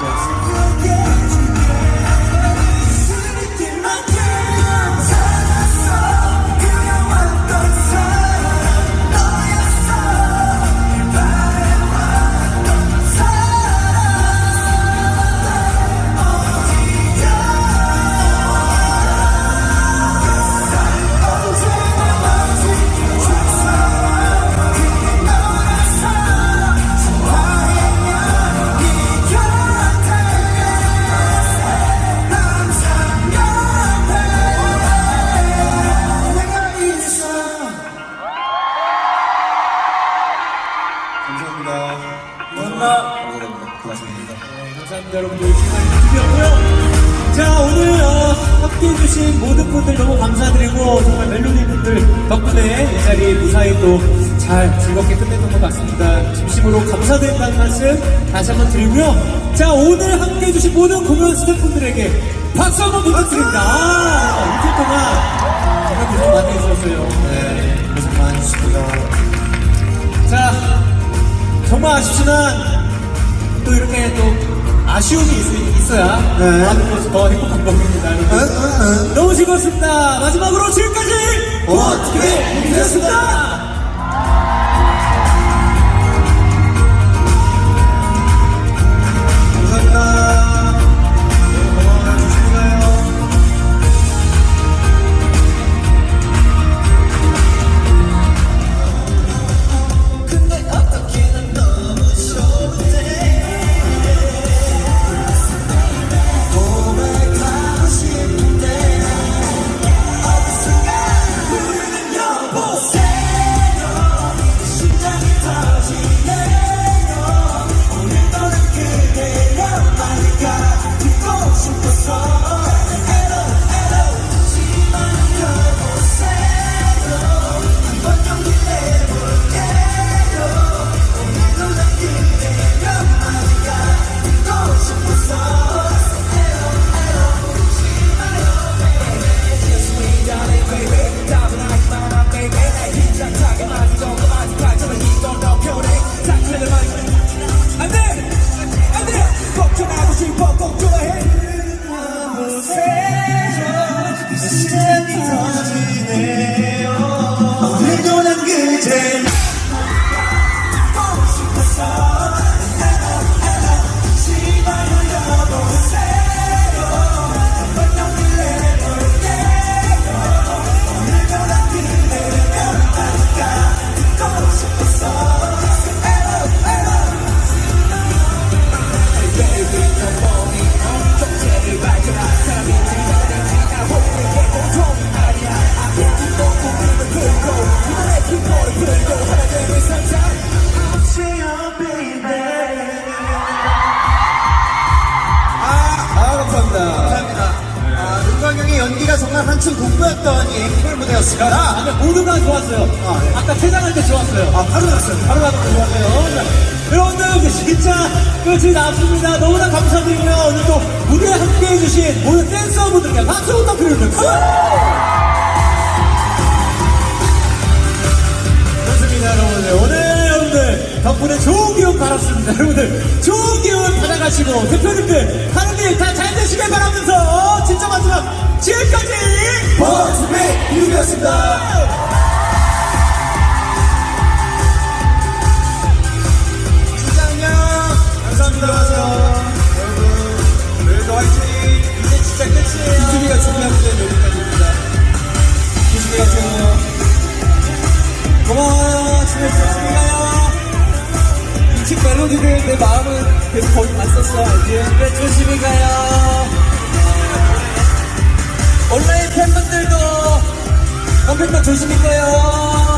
감 여러분들 시간이 드디었고요. 자 오늘 어, 함께 해주신 모든 분들 너무 감사드리고 정말 멜로디 분들 덕분에 이 자리 무사히 또 잘 즐겁게 끝냈던 것 같습니다. 진심으로 감사드린다는 말씀 다시 한번 드리고요. 자 오늘 함께 해주신 모든 공연 스태프분들에게 박수 한번 부탁드립니다. 아, 이틀 동안 정말 고생 많이 해주셨어요. 네, 고생 많으셨습니다. 자, 정말 아쉽지만 또 이렇게 또 아쉬움이 있, 어야 네. 하는 것이 더 행복한 법입니다. 여러분. 너무 즐거웠습니다. 마지막으로 지금까지 어떻게 보셨습니다. 감사합니다. 오늘도 의 연기가 정말 한층 돋보였던 이 앵콜 무대였습니다. 아까 모두 다 좋았어요. 아, 네. 아까 퇴장할 때 좋았어요. 아, 바로 났어요. 바로 거 좋았어요. 자, 여러분들 진짜 끝이 났습니다. 너무나 감사드리고요. 오늘 또 무대에 함께 해주신 모든 댄서분들께 박수 부탁드립니다. 좋습니다, 여러분들. 오늘 여러분들 덕분에 좋은 기운 받았습니다. 여러분들 좋은 기운 받아가시고 대표님들 하는 일 다 잘 되시길 바라면서 진짜 마지막 지금까지 버스비 유비였습니다. 진짜 안녕. 감사합니다. 여러분, 오늘도 화이팅. 이제 진짜 끝이에요. 비투비가 준비한 무대는 여기까지입니다. 비투비 같은 고마워요. 가요. 미친 멜로디들 내 마음은 계속 거기 알지? 그래 조심히 가요 컴퓨터 조심히 가요